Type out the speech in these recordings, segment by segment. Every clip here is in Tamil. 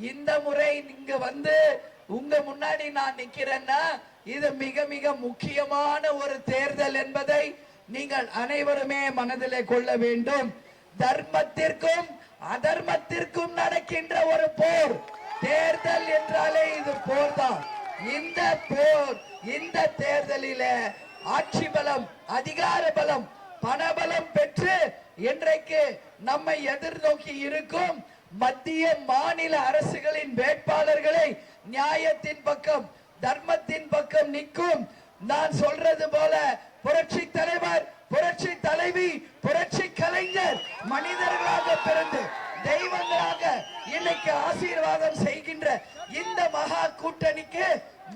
இந்த முறை நீங்க வந்து உங்க முன்னாடி நான் நிக்கிறேன்னா இது மிக மிக முக்கியமான ஒரு தேர்தல் என்பதை நீங்கள் அனைவருமே மனதிலே கொள்ள வேண்டும். தர்மத்திற்கும் அதர்மத்திற்கும் நடக்கின்ற ஒரு போர். தேர்தல் என்றாலே இது போர் தான் இந்த போர் இந்த தேர்தலில ஆட்சி பலம் அதிகார பலம் பணபலம் பெற்று இன்றைக்கு நம்மை எதிர்நோக்கி இருக்கும் மத்திய மாநில அரசுகளின் வேட்பாளர்களை நியாயத்தின் பக்கம் தர்மத்தின் பக்கம் நிற்கும். நான் சொல்றது போல புரட்சி தலைவர் புரட்சி தலைவி புரட்சி கலைஞர் மனிதர்களாக பிறந்து தெய்வங்களாக இன்னைக்கு ஆசீர்வாதம் செய்கின்ற இந்த மகா கூட்டணிக்கு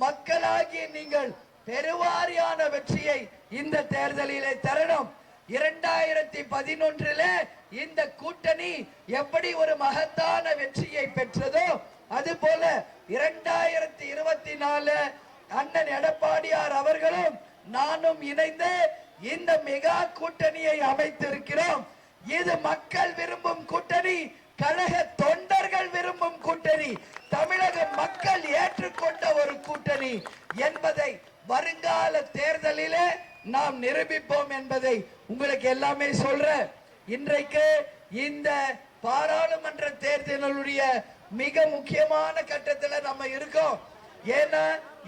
மக்களாகிய நீங்கள் பெருவாரியான வெற்றியை இந்த தேர்தலிலே தரணும். இரண்டாயிரத்தி பதினொன்றில இந்த கூட்டணி எப்படி ஒரு மகத்தான வெற்றியை பெற்றதோ அது போல இரண்டாயிரத்தி இருபத்தி நாலு அண்ணன் எடப்பாடியார் அவர்களும் நானும் இணைந்து இந்த மெகா கூட்டணியை அமைத்திருக்கிறோம். இது மக்கள் விரும்பும் கூட்டணி கழக தொண்டர்கள் விரும்பும் கூட்டணி தமிழக மக்கள் ஏற்றுக்கொண்ட ஒரு கூட்டணி என்பதை வருங்கால தேர்தலிலே நாம் நிரூபிப்போம் என்பதை உங்களுக்கு எல்லாமே சொல்ற இன்றைக்கு இந்த பாராளுமன்ற தேர்தலுடைய மிக முக்கியமான கட்டத்துல நம்ம இருக்கோம். ஏன்னா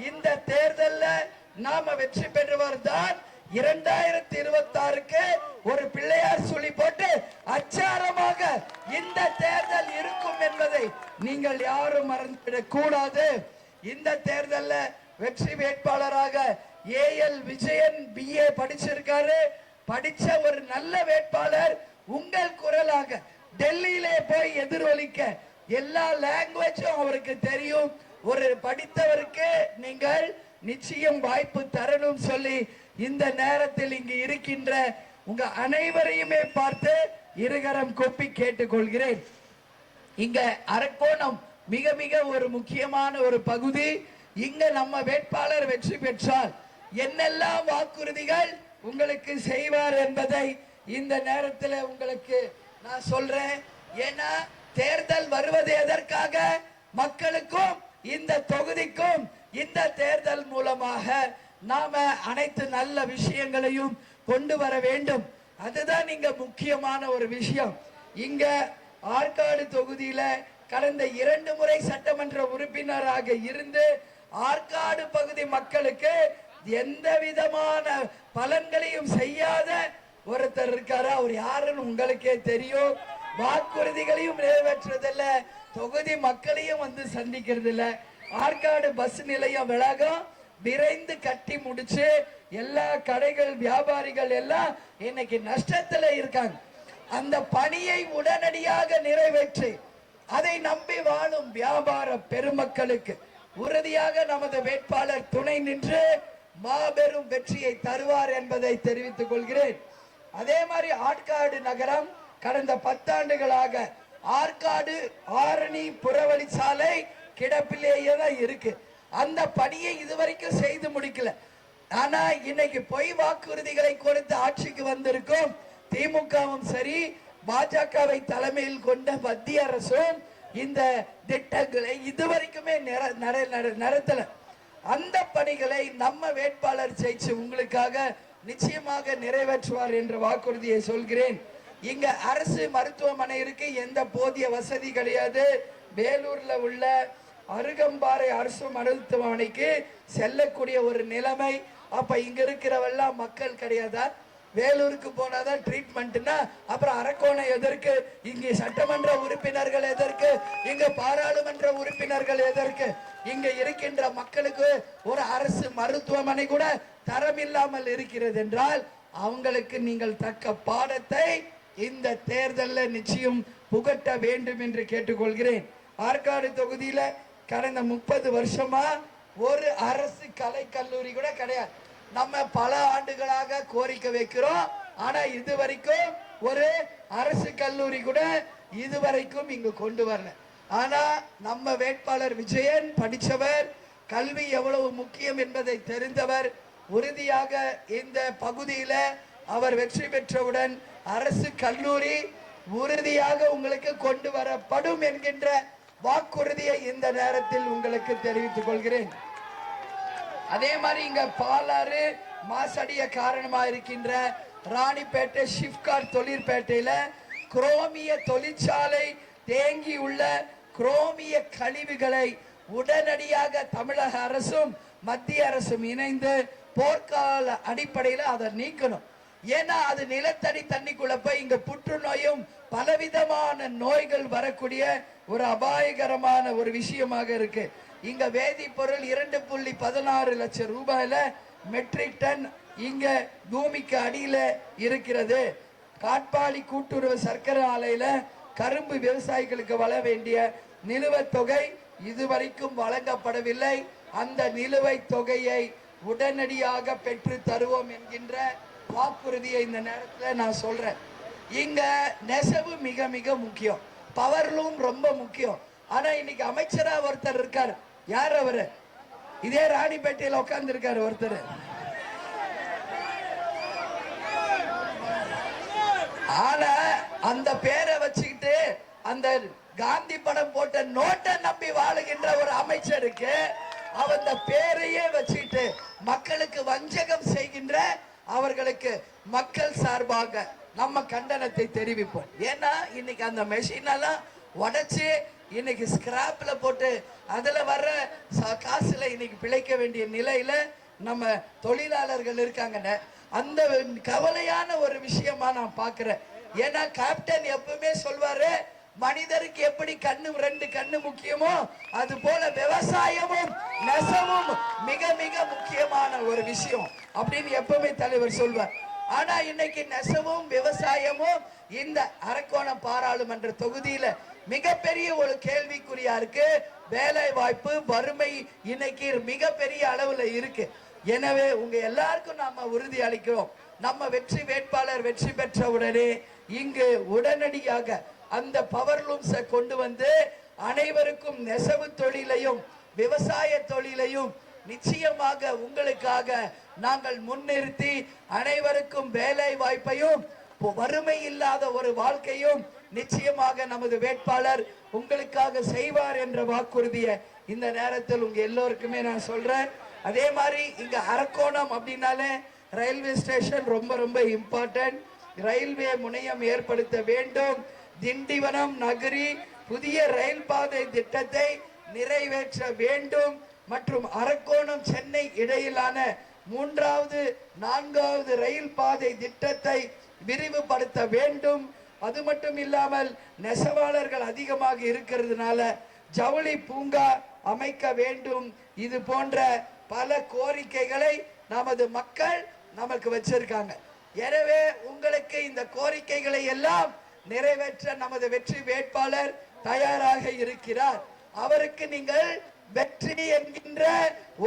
இந்த தேர்தல்ல நாம வெற்றி பெறுவர் தான் இரண்டாயிரத்தி இருபத்தி ஆறுக்கு ஒரு பிள்ளையார் சொல்லி போட்டு அச்சாரமாக இந்த தேர்தல் இருக்கும் என்பதை நீங்கள் யாரும் மறந்துவிடக் கூடாது. இந்த தேர்தல்ல வெற்றி வேட்பாளராக ஏஎல் விஜயன் பிஏ படிச்சிருக்காரு. படிச்ச ஒரு நல்ல வேட்பாளர் உங்கள் குரலாக டெல்லியிலே போய் எதிரொலிக்க எல்லா லாங்குவேஜும் அவருக்கு தெரியும். ஒரு படித்தவருக்கு நீங்கள் நிச்சயம் வாய்ப்பு தரணும் சொல்லி இந்த நேரத்தில் இங்கு இருக்கின்ற உங்க அனைவரையுமே பார்த்து இருகரம் கொப்பி கேட்டுக்கொள்கிறேன். இங்க அரக்கோணம் மிக மிக ஒரு முக்கியமான ஒரு பகுதி. இங்க நம்ம வேட்பாளர் வெற்றி பெற்றால் என்னெல்லாம் வாக்குறுதிகள் உங்களுக்கு செய்வார் என்பதை இந்த நேரத்தில் உங்களுக்கு நான் சொல்றேன். ஏன்னா தேர்தல் வருவது எதற்காக? மக்களுக்கும் இந்த தொகுதிக்கும் இந்த தேர்தல் மூலமாக நாம அனைத்து நல்ல விஷயங்களையும் கொண்டு வர வேண்டும். அதுதான் இங்க முக்கியமான ஒரு விஷயம். இங்க ஆற்காடு தொகுதியில கடந்த இரண்டு முறை சட்டமன்ற உறுப்பினராக இருந்து ஆற்காடு பகுதி மக்களுக்கு எந்த விதமான பலன்களையும் செய்யாத ஒருத்தர் இருக்காரு? அவர் யாருன்னு உங்களுக்கே தெரியும். வாக்குறுதிகளையும் நிறைவேற்றுறதில்ல. தொகுதி மக்களையும் வந்து சந்திக்கிறது இல்ல ஆற்காடு பஸ் நிலையம் விலகம் விரைந்து கட்டி முடிச்சு எல்லா கடைகள் வியாபாரிகள் எல்லாம் இன்னைக்கு நஷ்டத்துல இருக்காங்க. அந்த பணியை உடனடியாக நிறைவேற்றி. அதை நம்பி வாழும் வியாபார பெருமக்களுக்கு உறுதியாக நமது வேட்பாளர் துணை நின்று மாபெரும் வெற்றியை தருவார் என்பதை தெரிவித்துக் கொள்கிறேன். அதே மாதிரி ஆற்காடு நகரம் கடந்த பத்தாண்டுகளாக ஆற்காடு ஆரணி புறவழி சாலை கிடப்பிலேயே தான் இருக்கு. அந்த பணியை இதுவரைக்கும் செய்து முடிக்கல. ஆனா இன்னைக்கு பொய் வாக்குறுதிகளை கொடுத்து ஆட்சிக்கு வந்திருக்கும். திமுகவும் சரி பாஜகவை தலைமையில் கொண்ட மத்திய அரசும் இந்த திட்டங்களை இதுவரைக்குமே நிற- நட- நட- அந்த பணிகளை நம்ம வேட்பாளர் ஜெயிச்சு உங்களுக்காக நிச்சயமாக நிறைவேற்றுவார் என்ற வாக்குறுதியை சொல்கிறேன். இங்க அரசு மருத்துவமனை இருக்கு எந்த போதிய வசதி கிடையாது. வேலூர்ல உள்ள அருகம்பாறை அரசு மருத்துவமனைக்கு செல்லக்கூடிய ஒரு நிலைமை. அப்ப இங்க இருக்கிறவெல்லாம் மக்கள் கிடையாதா? வேலூருக்கு போனாதான் ட்ரீட்மெண்ட்னா அப்புறம் அரக்கோணம் எதற்கு இங்கே சட்டமன்ற உறுப்பினர்கள் எதற்கு இங்க பாராளுமன்ற உறுப்பினர்கள் எதற்கு இங்க இருக்கின்ற மக்களுக்கு ஒரு அரசு மருத்துவமனை கூட தரம் இல்லாமல் இருக்கிறது என்றால் அவங்களுக்கு நீங்கள் தக்க பாடத்தை இந்த தேர்தலில் நிச்சயம் புகட்ட வேண்டும் என்று கேட்டுக்கொள்கிறேன். ஆற்காடு தொகுதியில் கடந்த முப்பது வருஷமா ஒரு அரசு கலை கல்லூரி கூட கிடையாது. நம்ம பல ஆண்டுகளாக கோரிக்கை வைக்கிறோம். ஆனா இது வரைக்கும் ஒரு அரசு கல்லூரி கூட இதுவரைக்கும் இங்கு கொண்டு வரல. ஆனா நம்ம வேட்பாளர் விஜயன் படித்தவர் கல்வி எவ்வளவு முக்கியம் என்பதை தெரிந்தவர் உறுதியாக இந்த பகுதியில் அவர் வெற்றி பெற்றவுடன் அரசு கல்லூரி உறுதியாக உங்களுக்கு கொண்டு வரப்படும் என்கின்ற வாக்குறுதியை இந்த நேரத்தில் உங்களுக்கு தெரிவித்துக் கொள்கிறேன். அதே மாதிரி இங்க பாலாறு மாசடைய காரணமா இருக்கின்ற ராணிப்பேட்டை ஷிப்கார் தொழிற்பேட்டையில குரோமிய தொழிற்சாலை தேங்கி உள்ள குரோமிய கழிவுகளை உடனடியாக தமிழக அரசும் மத்திய அரசும் இணைந்து போர்க்கால அடிப்படையில் அதை நீக்கணும். ஏன்னா அது நிலத்தடி தண்ணிக்குள்ள போய் இங்க புற்றுநோயும் பலவிதமான நோய்கள் வரக்கூடிய ஒரு அபாயகரமான ஒரு விஷயமாக இருக்கு. இங்க வேதிப்பொருள் இரண்டு புள்ளி பதினாறு லட்சம் ரூபாயில மெட்ரிக் டன் இங்க பூமிக்கு அடியில இருக்கிறது. காட்பாடி கூட்டுறவு சர்க்கரை ஆலையில கரும்பு விவசாயிகளுக்கு வள வேண்டிய நிலுவைத் தொகை இதுவரைக்கும் வழங்கப்படவில்லை. அந்த நிலுவைத் தொகையை உடனடியாக பெற்று தருவோம் என்கின்ற வாக்குறுதியை இந்த நேரத்தில் நான் சொல்றேன். இங்க நெசவு மிக மிக முக்கியம். பவர்லூம் ரொம்ப முக்கியம். ஆனா இன்னைக்கு அமைச்சரா ஒருத்தர் இருக்காரு. யார் அவரு? இதே ராணிப்பேட்டையில உட்கார்ந்து இருக்காரு ஒருத்தர். ஆனா அந்த பேரை வச்சுக்கிட்டு அந்த காந்தி படம் போட்ட நோட்டை நம்பி வாழுகின்ற ஒரு அமைச்சருக்கு அவன் அந்த பேரையே வச்சுக்கிட்டு மக்களுக்கு வஞ்சகம் செய்கின்ற அவர்களுக்கு மக்கள் சார்பாக நம்ம கண்டனத்தை தெரிவிப்போம். ஏன்னா இன்னைக்கு அந்த மெஷின் எல்லாம் உடைச்சு இன்னைக்கு ஸ்கிராப்ல போட்டு அதுல வர்ற காசுல இன்னைக்கு பிழைக்க வேண்டிய நிலையில நம்ம தொழிலாளர்கள் இருக்காங்கன்னு அந்த கவலையான ஒரு விஷயமா நான் பார்க்குறேன் ஏன்னா கேப்டன் எப்பவுமே சொல்வாரு மனிதருக்கு எப்படி கண்ணு ரெண்டு கண்ணு முக்கியமோ அது போல விவசாயமும் நெசவும் மிக மிக முக்கியமான ஒரு விஷயம் அப்படின்னு எப்பவுமே தலைவர் சொல்வார். ஆனா இன்னைக்கு நெசவும் விவசாயமும் இந்த அரக்கோணம் பாராளுமன்ற தொகுதியில மிகப்பெரிய ஒரு கேள்விக்குறியா இருக்கு. வேலை வாய்ப்பு வறுமை இன்னைக்கு மிகப்பெரிய அளவுல இருக்கு. எனவே உங்க எல்லாருக்கும் நாம உறுதி அளிக்கிறோம். நம்ம வெற்றி வேட்பாளர் வெற்றி பெற்ற உடனே இங்கு உடனடியாக அந்த பவர் லூம்ஸை கொண்டு வந்து அனைவருக்கும் நெசவு தொழிலையும் விவசாய தொழிலையும் நிச்சயமாக உங்களுக்காக நாங்கள் முன்னிறுத்தி அனைவருக்கும் வேலை வாய்ப்பையும் வறுமை இல்லாத ஒரு வாழ்க்கையும் நிச்சயமாக நமது வேட்பாளர் உங்களுக்காக செய்வார் என்ற வாக்குறுதியை இந்த நேரத்தில் உங்க எல்லோருக்குமே நான் சொல்றேன். அதே மாதிரி இங்க அரக்கோணம் அப்படின்னாலே ரயில்வே ஸ்டேஷன் ரொம்ப ரொம்ப இம்பார்ட்டன்ட். ரயில்வே முனையம் ஏற்படுத்த வேண்டும். திண்டிவனம் நகரி புதிய ரயில் பாதை திட்டத்தை நிறைவேற்ற வேண்டும். மற்றும் அரக்கோணம் சென்னை இடையிலான மூன்றாவது நான்காவது ரயில் பாதை திட்டத்தை விரிவுபடுத்த வேண்டும். அது மட்டும் இல்லாமல் நெசவாளர்கள் அதிகமாக இருக்கிறதுனால ஜவுளி பூங்கா அமைக்க வேண்டும். இது போன்ற பல கோரிக்கைகளை நமது மக்கள் நமக்கு வச்சிருக்காங்க. எனவே உங்களுக்கு இந்த கோரிக்கைகளை எல்லாம் நிறைவேற்ற நமது வெற்றி வேட்பாளர் தயாராக இருக்கிறார். அவருக்கு நீங்கள் வெற்றி என்கின்ற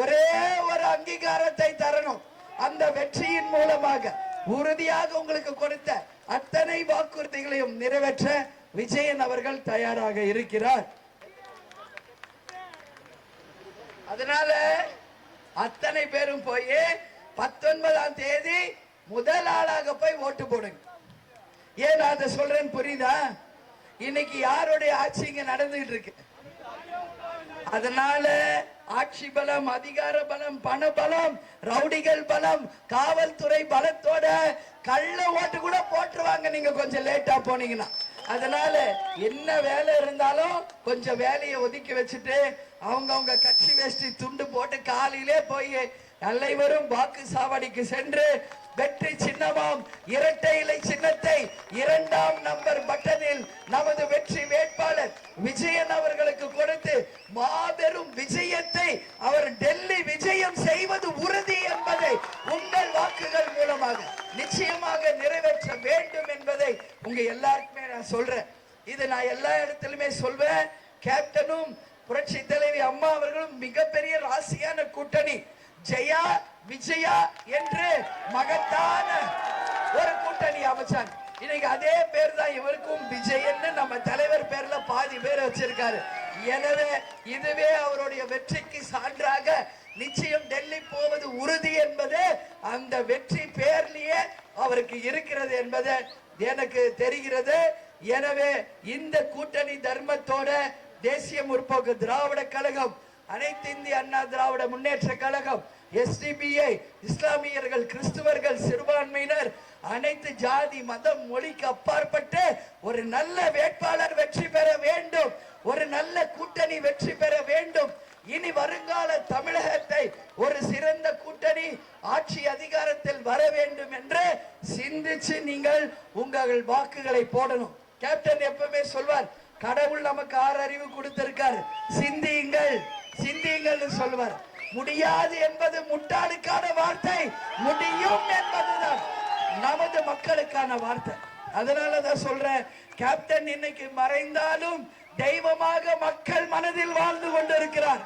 ஒரே ஒரு அங்கீகாரத்தை தரணும். அந்த வெற்றியின் மூலமாக உறுதியாக உங்களுக்கு கொடுத்த அத்தனை வாக்குறுதிகளையும் நிறைவேற்ற விஜயன் அவர்கள் தயாராக இருக்கிறார். அதனால அத்தனை பேரும் போய் பத்தொன்பதாம் தேதி முதல் ஆளாக போய் ஓட்டு போடுங்க. ஏன் நான் அதை சொல்றேன்னு புரியுதா? இன்னைக்கு யாருடைய ஆட்சி இங்க நடந்துகிட்டு இருக்கு? அதனால ஆட்சி பலம் அதிகார பலம் பண பலம் ரவுடிகள் பலம் காவல்துறை பலத்தோட கள்ள ஓட்டு கூட போட்டுருவாங்க. நீங்க கொஞ்சம் லேட்டா போனீங்கன்னா. அதனால என்ன வேலை இருந்தாலும் கொஞ்சம் வேலையை ஒதுக்கி வச்சுட்டு அவங்கவுங்க கட்சி வேஷ்டி துண்டு போட்டு காலையிலே போய் அனைவரும் வாக்கு சாவடிக்கு சென்று வெற்றி சின்னமாம் இரட்டை இலை சின்னத்தை இரண்டாம் நம்பர் பட்டனில் நமது வெற்றி வேட்பாளர் விஜயன் அவர்களுக்கு கொடுத்து மாபெரும் விஜயத்தை அவர் டெல்லி விஜயம் செய்வது உறுதி என்பதை உங்கள் வாக்குகள் மூலமாக நிச்சயமாக நிறைவேற்ற வேண்டும் என்பதை உங்க எல்லாருக்குமே நான் சொல்றேன். இது நான் எல்லா இடத்திலுமே சொல்வேன். கேப்டனும் புரட்சி தலைவி அம்மா அவர்களும் மிகப்பெரிய ராசியான கூட்டணி. ஜெயா விஜயா என்று மகத்தான ஒரு கூட்டணி அமைச்சாங்க. இன்னைக்கு அதே பேர் தான் இவருக்கும் விஜயன்னு நம்ம தலைவர் பேர்ல பாதி பேர் வச்சிருக்காரு. எனவே இதுவே அவருடைய வெற்றிக்கு சான்றாக நிச்சயம் டெல்லி போவது உறுதி என்பது அந்த வெற்றி பேர்லயே அவருக்கு இருக்கிறது என்பது எனக்கு தெரிகிறது. எனவே இந்த கூட்டணி தர்மத்தோட தேசிய முற்போக்கு திராவிட கழகம் அனைத்து இந்திய அண்ணா திராவிட முன்னேற்ற கழகம் எஸ்டிபிஐ இஸ்லாமியர்கள் கிறிஸ்துவர்கள் சிறுபான்மையினர் அனைத்து ஜாதி மதம் மொழிக்கு அப்பாற்பட்டு ஒரு நல்ல வேட்பாளர் வெற்றி பெற வேண்டும். ஒரு நல்ல கூட்டணி வெற்றி பெற வேண்டும். இனி வருங்கால தமிழகத்தை ஒரு சிறந்த கூட்டணி ஆட்சி அதிகாரத்தில் வர வேண்டும் என்று சிந்திச்சு நீங்கள் உங்கள் வாக்குகளை போடணும். கேப்டன் எப்பவுமே சொல்வார் கடவுள் நமக்கு ஆறு அறிவு கொடுத்திருக்காரு. சிந்தியுங்கள் சிந்தியுங்கள் சொல்வார். முடியாது என்பது முட்டாளுக்கான வார்த்தை முடியும் என்பதுதான் நமது மக்களுக்கான வார்த்தை. அதனாலதான் சொல்றேன் கேப்டன் இன்னைக்கு மறைந்தாலும் தெய்வமாக மக்கள் மனதில் வாழ்ந்து கொண்டிருக்கிறார்.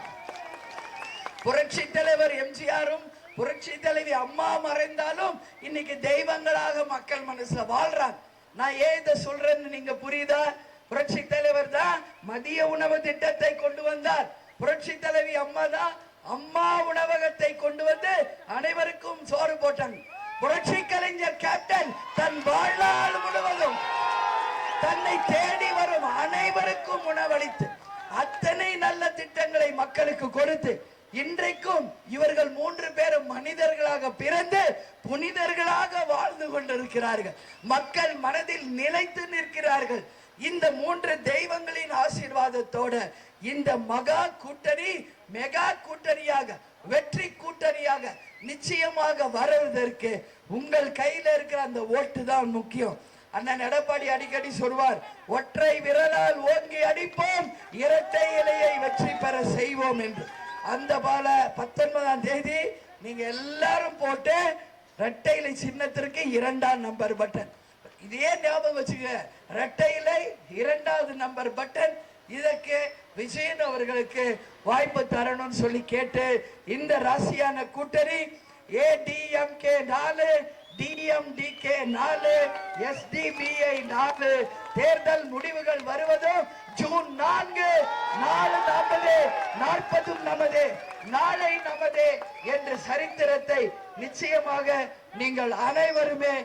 புரட்சி தலைவர் எம்ஜிஆரும் புரட்சி தலைவி அம்மா மறைந்தாலும் இன்னைக்கு தெய்வங்களாக மக்கள் மனசுல வாழ்றாங்க நான் ஏன் இதை சொல்றேன்னு நீங்க புரியுதா? புரட்சி தலைவர் தான் மதிய உணவு திட்டத்தை கொண்டு வந்தார். புரட்சி தலைவி அம்மா தான் அம்மா உணவகத்தை கொண்டு வந்து அனைவருக்கும் சோறு போட்டாங்க. புரட்சி கலைஞர் கேப்டன் தன் வாழ்நாள் முழுவதும் தன்னை தேடி வரும் அனைவருக்கும் உணவளித்து அத்தனை நல்ல திட்டங்களை மக்களுக்கு கொடுத்து இன்றைக்கும் இவர்கள் மூன்று பேரும் மனிதர்களாக பிறந்து புனிதர்களாக வாழ்ந்து கொண்டிருக்கிறார்கள். மக்கள் மனதில் நிலைத்து நிற்கிறார்கள். இந்த மூன்று தெய்வங்களின் ஆசீர்வாதத்தோட இந்த மகா கூட்டணி மெகா கூட்டணியாக வெற்றி கூட்டணியாக நிச்சயமாக வருவதற்கு உங்கள் கையில இருக்கிற அந்த ஓட்டு தான் முக்கியம். அண்ணன் எடப்பாடி அடிக்கடி சொல்வார் ஒற்றை விரலால் ஓங்கி அடிப்போம் இரட்டை இலையை வெற்றி பெற செய்வோம் என்று. அந்த பால பத்தொன்பதாம் தேதி நீங்க எல்லாரும் போட்டு இரட்டை இலை சின்னத்திற்கு இரண்டாம் நம்பர் பட்டன் இதே ஞாபகம் வச்சுக்க இரட்டை இலை இரண்டாவது நம்பர் பட்டன் இதற்கு விஜயன் அவர்களுக்கு வாய்ப்பு தரணும்னு சொல்லி கேட்டு இந்த ராசியான கூட்டணி ஏடிஎம்கே நாலு டிஎம்டிகே நாலு எஸ்டிபிஐ நாலு. தேர்தல் முடிவுகள் வருவதும் ஜூன் நான்கு. நாலு நமது நாற்பதும் நமது நாளை நமது என்ற சரித்திரத்தை நிச்சயமாக நீங்கள் அனைவருமே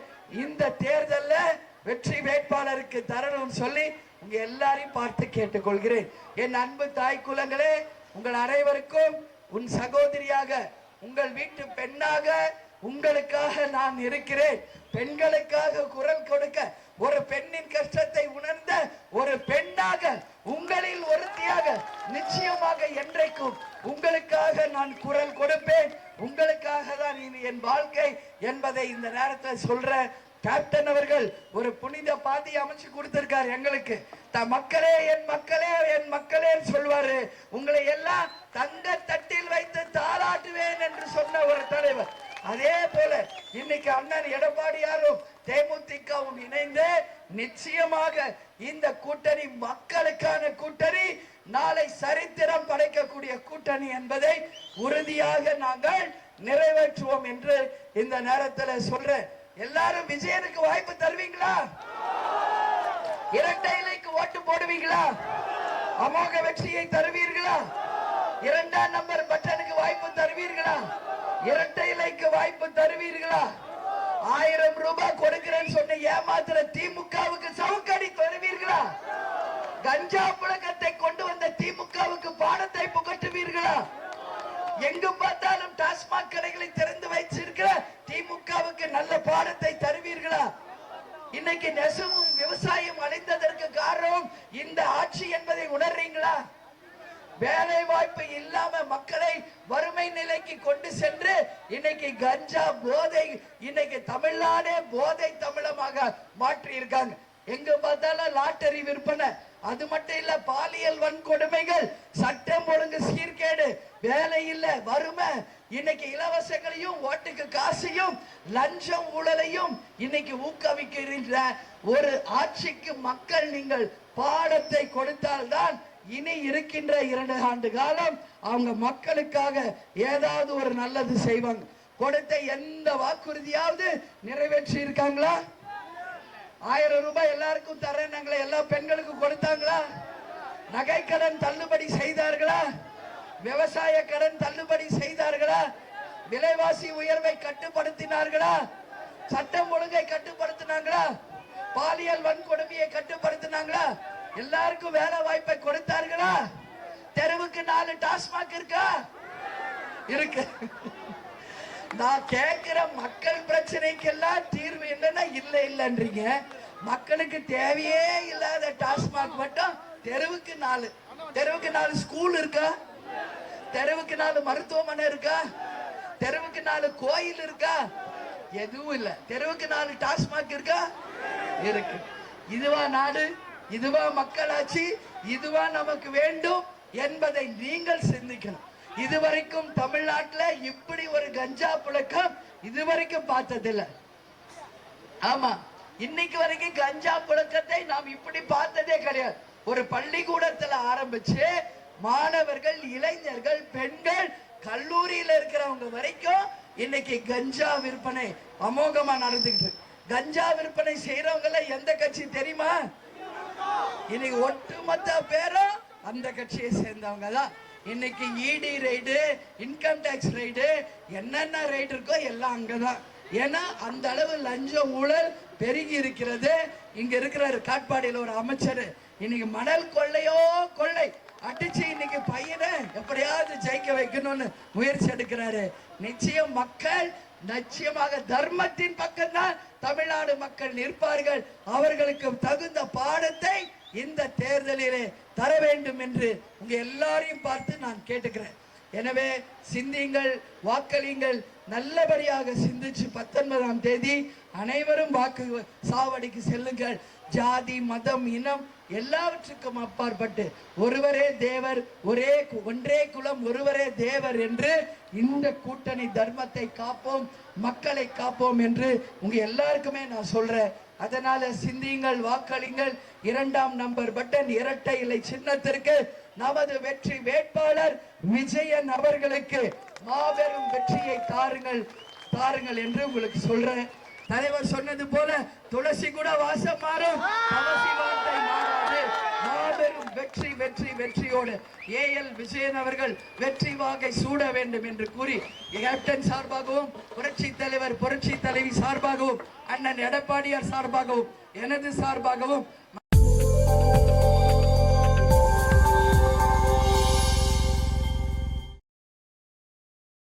இந்த தேர்தலில் வெற்றி வேட்பாளருக்கு தரணும் சொல்லி உங்க எல்லாரையும் பார்த்து கேட்டுக்கொள்கிறேன். என் அன்பு தாய் குலங்களே உங்கள் அனைவருக்கும் உன் சகோதரியாக உங்கள் வீட்டு பெண்ணாக உங்களுக்காக நான் இருக்கிறேன். பெண்களுக்காக குரல் கொடுக்க ஒரு பெண்ணின் கஷ்டத்தை உணர்ந்த ஒரு பெண்ணாக உங்களில் ஒருத்தியாக நிச்சயமாக என்றைக்கும் உங்களுக்காக நான் குரல் கொடுப்பேன். உங்களுக்காக தான் இனி என் வாழ்க்கை என்பதை இந்த நேரத்தில் சொல்றேன் கேப்டன் அவர்கள் ஒரு புனித பாதி அமைச்சு கொடுத்திருக்காரு எங்களுக்கு. த மக்களே என் மக்களே என் மக்களே சொல்வாரு. உங்களை எல்லாம் தங்க தட்டில் வைத்து தாளாட்டுவேன் என்று சொன்ன ஒரு தலைவர். அதே போல இன்னைக்கு அண்ணன் எடப்பாடியாரும் தேமுதிகவும் இணைந்து நிச்சயமாக இந்த கூட்டணி மக்களுக்கான கூட்டணி நாளை சரித்திரம் படைக்கக்கூடிய கூட்டணி என்பதை உறுதியாக நாங்கள் நிறைவேற்றுவோம் என்று இந்த நேரத்தில் சொல்றேன். எல்லாரும் விஜயனுக்கு வாய்ப்பு தருவீங்களா? இரட்டை இலைக்கு ஓட்டு போடுவீங்களா? அமோக வெற்றியை தருவீர்களா? இரண்டாம் நம்பர் பட்டனுக்கு வாய்ப்பு தருவீர்களா? இரட்டை இலைக்கு வாய்ப்பு தருவீர்களா? ஆயிரம் ரூபாய் கொடுக்கிறேன்னு சொன்ன ஏமாத்துற திமுகவுக்கு சவுக்கடி தருவீர்களா? கஞ்சா புழக்கத்தை கொண்டு வந்த திமுகவுக்கு பாடத்தை புகட்டுவீர்களா? எங்கு பார்த்தாலும் டாஸ்மாக் கடைகளை திறந்து வைச்சிருக்கிற திமுகவுக்கு நல்ல பாடத்தை தருவீர்களா? இன்னைக்கு நெசவும் விவசாயம் அடைந்ததற்கு காரணம் இந்த ஆட்சி என்பதை உணர்றீங்களா? வேலை வாய்ப்பு இல்லாம மக்களை வறுமை நிலைக்கு கொண்டு சென்று இன்னைக்கு கஞ்சா போதை இன்னைக்கு தமிழ்நாடே போதை தமிழமாக மாற்றி இருக்காங்க எங்க பார்த்தாலும் லாட்டரி விற்பனை. அது மட்டும் இல்ல பாலியல் வன்கொடுமைகள் சட்டம் ஒழுங்கு சீர்கேடு வேலை இல்ல வறுமை. இன்னைக்கு இலவசங்களையும் ஓட்டுக்கு காசையும் லஞ்சம் ஊழலையும் இன்னைக்கு ஊக்குவிக்கின்ற ஒரு ஆட்சிக்கு மக்கள் நீங்கள் பாடத்தை கொடுத்தால்தான் இனி இருக்கின்ற இரண்டு ஆண்டு காலம் அவங்க மக்களுக்காக ஏதாவது ஒரு நல்லது செய்வாங்க. கொடுத்த எந்த வாக்குறுதியாவது நிறைவேற்றி இருக்காங்களா ஆயிரம் ரூபாய் எல்லாருக்கும் தரேன் நாங்களே எல்லா பெண்களுக்கும் கொடுத்தாங்களா? நகைக்கடன் தள்ளுபடி செய்தார்களா? விவசாய கடன் தள்ளுபடி செய்தார்களா? விலைவாசி உயர்வை கட்டுப்படுத்தினார்களா? சட்டம் ஒழுங்கை கட்டுப்படுத்தினாங்களா? பாலியல் வன்கொடுமையை கட்டுப்படுத்தினாங்களா? எல்லாருக்கும் வேலை வாய்ப்பை கொடுத்தார்களா? தெருவுக்கு நாலு டாஸ்மாக் இருக்கா? இருக்கு. நான் கேட்கிற மக்கள் பிரச்சனைக்கெல்லாம் தீர்வு என்னன்னா இல்லை இல்லைன்றீங்க. மக்களுக்கு தேவையே இல்லாத டாஸ்மாக் மட்டும் தெருவுக்கு நாலு. தெருவுக்கு நாலு ஸ்கூல் இருக்கா? தெருவுக்கு நாலு மருத்துவமனை இருக்கா? தெருவுக்கு நாலு கோயில் இருக்கா? எதுவும் இல்ல. தெருவுக்கு நாலு டாஸ்மாக் இருக்கா? இருக்கு. இதுவா நாடு இதுவா மக்களாட்சி இதுவா நமக்கு வேண்டும் என்பதை நீங்கள் சிந்திக்கணும். இதுவரைக்கும் தமிழ்நாட்டில் இப்படி ஒரு கஞ்சா புழக்கம் இதுவரைக்கும் பார்த்ததில்லை. ஆமா இன்னைக்கு வரைக்கும் கஞ்சா புழக்கத்தை நாம் இப்படி பார்த்ததே கிடையாது. ஒரு பள்ளிக்கூடத்துல ஆரம்பிச்சு மாணவர்கள் இளைஞர்கள் பெண்கள் கல்லூரியில இருக்கிறவங்க வரைக்கும் இன்னைக்கு கஞ்சா விற்பனை அமோகமா நடந்துகிட்டு கஞ்சா விற்பனை செய்யறவங்கள எந்த கட்சி தெரியுமா? இன்னைக்கு ஒட்டுமொத்த பேரும் அந்த கட்சியை சேர்ந்தவங்க தான் இன்னைக்கு IT raid income tax raid என்னென்ன ரைடு இருக்கோ எல்லாம் அங்கதான். ஏன்னா அந்த அளவு லஞ்சம் ஊழல் பெருகி இருக்கிறது. இங்க இருக்கிற காட்பாடியில் ஒரு அமைச்சர். இன்னைக்கு மணல் கொள்ளையோ கொள்ளை. அடிச்சு இன்னைக்கு பையனை எப்படியாவது ஜெயிக்க வைக்கணும்னு முயற்சி எடுக்கிறாரு. நிச்சயம் மக்கள் நிச்சயமாக தர்மத்தின் பக்கம்தான் தமிழ்நாடு மக்கள் நிற்பார்கள். அவர்களுக்கு தகுந்த பாடத்தை இந்த தேர்தலிலே தர வேண்டும் என்று உங்க எல்லாரையும் பார்த்து நான் கேட்டுக்கிறேன். எனவே சிந்தியுங்கள் வாக்களியுங்கள். நல்லபடியாக சிந்திச்சு பத்தொன்பதாம் தேதி அனைவரும் வாக்கு சாவடிக்கு செல்லுங்கள். ஜாதி மதம் இனம் எல்லாவற்றுக்கும் அப்பாற்பட்டு ஒருவரே தேவர் ஒரே ஒன்றே குலம் ஒருவரே தேவர் என்று இந்த கூட்டணி தர்மத்தை காப்போம் மக்களை காப்போம் என்று உங்க எல்லாருக்குமே நான் சொல்றேன். அதனால சிந்தியுங்கள் வாக்களிங்கள் இரண்டாம் நம்பர் பட்டன் இரட்டை இலை சின்னத்திற்கு நமது வெற்றி வேட்பாளர் விஜயன் அவர்களுக்கு மாபெரும் வெற்றியை தாருங்கள் தாருங்கள் என்று உங்களுக்கு சொல்றேன். தலைவர் சொன்னது போல துளசி கூட வாசம் மாறும். மாபெரும் வெற்றி வெற்றி வெற்றியோடு ஏஎல் விஜயன் அவர்கள் வெற்றி வாகை சூட வேண்டும் என்று கூறி கேப்டன் சார்பாகவும் புரட்சி தலைவர் புரட்சி தலைவி சார்பாகவும் அண்ணன் எடப்பாடியார் சார்பாகவும் எனது சார்பாகவும்